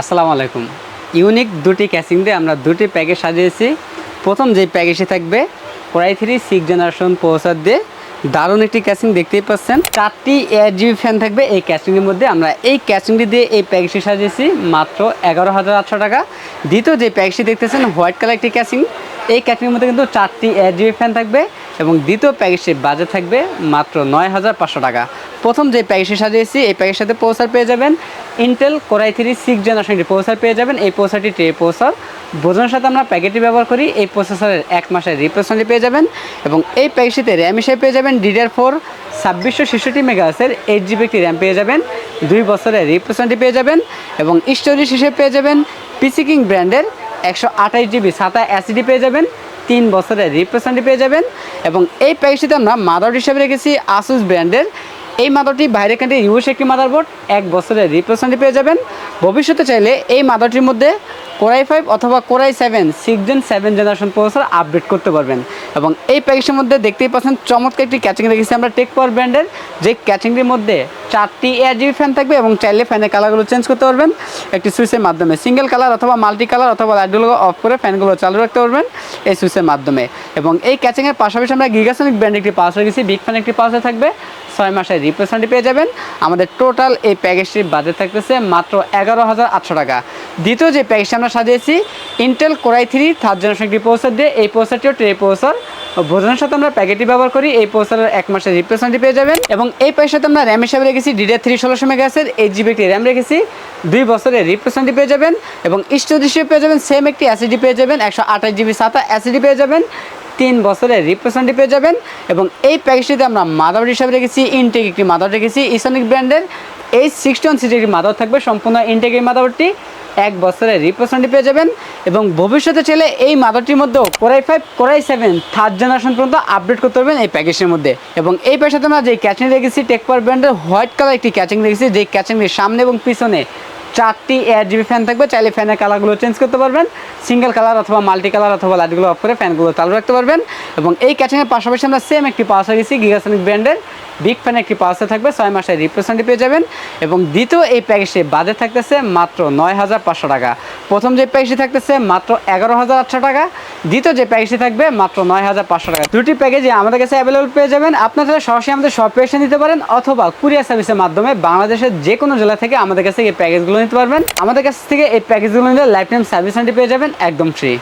আসসালামু আলাইকুম। ইউনিক দুটি ক্যাসিং দিয়ে আমরা দুটি প্যাকেজ সাজিয়েছি। প্রথম যে প্যাকেজটি থাকবে কোরাই থ্রি সিক্স জেনারেশন প্রসার দিয়ে দারুণ একটি ক্যাসিং দেখতেই পাচ্ছেন। চারটি এয়ার জিবি ফ্যান থাকবে এই ক্যাসিংয়ের মধ্যে। আমরা এই ক্যাসিংটি দিয়ে এই প্যাকেজটি সাজিয়েছি মাত্র এগারো হাজার আটশো টাকা। দ্বিতীয় যে প্যাকেজটি দেখতেছেন, হোয়াইট কালার একটি ক্যাসিং এই ক্যাসিংয়ের মধ্যে কিন্তু চারটি এয়ার জিবি ফ্যান থাকবে। এবং দ্বিতীয় প্যাকেজটির বাজেট থাকবে মাত্র নয় হাজার পাঁচশো টাকা। প্রথম যে প্যাকেজটি সাজিয়েছি, এই প্যাকেজের সাথে পৌসার পেয়ে যাবেন। Intel core i three six জেনারেশনটি পৌসার পেয়ে যাবেন। এই পৌসারটি ট্রে পৌসার বোঝানোর সাথে আমরা প্যাকেটটি ব্যবহার করি। এই প্রসেসরের এক মাসের রিপ্লেসমেন্টটি পেয়ে যাবেন এবং এই প্যাকেজটিতে র্যাম হিসেবে পেয়ে যাবেন ডিডিআর ফোর ছাব্বিশশো ছেষট্টি মেগাহাসের এইট জিবি একটি র্যাম পেয়ে যাবেন। দুই বছরের রিপ্লেসমেন্টটি পেয়ে যাবেন এবং স্টোরেজ হিসেবে পেয়ে যাবেন। পিসি কিং ব্র্যান্ডের একশো আঠাশ জিবি সাতা অ্যাসিডি পেয়ে যাবেন। তিন বছরের রিপ্লেসমেন্টটি পেয়ে যাবেন এবং এই প্যাকেজটিতে আমরা মাদার হিসেবে রেখেছি আসুস ব্র্যান্ডের এই মাদারটি বাইরে কান্ট্রি ইউএস একটি মাদারবোর্ড এক বছরের রিপ্লেসমেন্টটি পেয়ে যাবেন। ভবিষ্যতে চাইলে এই মাদারটির মধ্যে কোরাই ফাইভ অথবা core i seven six gen seven generation processor update করতে পারবেন। এবং এই প্যাকেজের মধ্যে দেখতেই পাচ্ছেন, চমৎকার একটি ক্যাচিং রেখেছি আমরা টেক পাওয়ার ব্র্যান্ডের যে ক্যাচিংটির মধ্যে চারটি এয়ার জিবি ফ্যান থাকবে এবং চাইলে ফ্যানের কালারগুলো চেঞ্জ করতে পারবেন। একটি সুইচের মাধ্যমে সিঙ্গেল কালার অথবা মাল্টি কালার অথবা লাইটগুলো অফ করে ফ্যানগুলো চালু রাখতে পারবেন এই সুইচের মাধ্যমে। এবং এই ক্যাচিংয়ের পাশাপাশি আমরা গিগাসনিক ব্র্যান্ড একটি পাওয়ার রেখেছি বিগ ফ্যান একটি পাওয়ার থাকবে। ছয় মাসের রিপ্লেসমেন্টটি পেয়ে যাবেন। আমাদের টোটাল এই প্যাকেজটির বাজেট থাকতেছে মাত্র এগারো হাজার আটশো টাকা। দ্বিতীয় যে প্যাকেজটি আমরা সাজিয়েছি Intel core i three third generation একটি প্রসেসর দিয়ে, এই প্রসেসরটিও ট্রে প্রসেসর ভোজনের সাথে আমরা প্যাকেটটি ব্যবহার করি, এই প্রসেসরের এক মাসের রিপ্লেসমেন্টটি পেয়ে যাবেন। এবং এই প্যাকের সাথে আমরা র্যাম হিসাবে রেখেছি ডিডিআর থ্রি ষোলোশো মেগাসের এইট জিবি একটি র্যাম রেখেছি, দুই বছরের রিপ্লেসমেন্টটি পেয়ে যাবেন। এবং স্টোরেজ হিসেবে পেয়ে যাবেন সেম একটি অ্যাসিডি পেয়ে যাবেন, একশো আঠাশ জিবি সাতা অ্যাসিডি পেয়ে যাবেন, তিন বছরের রিপ্রেজেন্টেটিভ পেয়ে যাবেন। এবং এই প্যাকেজটিতে আমরা মাদার হিসাবে রেখেছি ইনটেক একটি মাদার রেখেছি ইসনিক ব্র্যান্ডের এই সিক্সটি ওয়ান সিটি একটি মাদার থাকবে, সম্পূর্ণ ইনটেক এই মাদারটি এক বছরের রিপ্রেজেন্টেটিভ পেয়ে যাবেন এবং ভবিষ্যতে চলে এই মাদারটির মধ্যেও core i five core i seven third generation পর্যন্ত আপডেট করতে পারবেন এই প্যাকেজের মধ্যে। এবং এই প্যাকেজে আমরা যে ক্যাচিং রেখেছি টেকপার ব্র্যান্ডের হোয়াইট কালার একটি ক্যাচিং রেখেছি যে ক্যাচিংয়ের সামনে এবং পিছনে চারটি এয়ার জিবি ফ্যান থাকবে। চাইলে ফ্যানের কালারগুলো চেঞ্জ করতে পারবেন। সিঙ্গেল কালার অথবা মাল্টি কালার অথবা লাইটগুলো অফ করে ফ্যানগুলো চালু রাখতে পারবেন। এবং এই ক্যাচিংয়ের পাশাপাশি আমরা সেম একটি পাওয়ার গেছি গিগাসনিক ব্র্যান্ডের বিগ ফ্যান একটি পাওয়ার থাকবে, ছয় মাসে রিপ্লেসমেন্টটি পেয়ে যাবেন। এবং দ্বিতীয় এই প্যাকেজটি বাজেট থাকতেছে মাত্র নয় হাজার পাঁচশো টাকা। প্রথম যে প্যাকেজটি থাকতেছে, মাত্র এগারো হাজার আটশো টাকা। দ্বিতীয় যে প্যাকেজটি থাকবে, মাত্র নয় হাজার পাঁচশো টাকা। দুটি প্যাকেজে আমাদের কাছে অ্যাভেলেবল পেয়ে যাবেন। আপনারা সরাসরি আমাদের সব প্যাকেজে নিতে পারেন, অথবা কুরিয়ার সার্ভিসের মাধ্যমে বাংলাদেশের যে কোনো জেলা থেকে আমাদের কাছে এই প্যাকেজগুলো নিতে পারবেন। আমাদের কাছ থেকে এই প্যাকেজগুলো নিলে লাইফ টাইম সার্ভিস পেয়ে যাবেন, একদম ফ্রি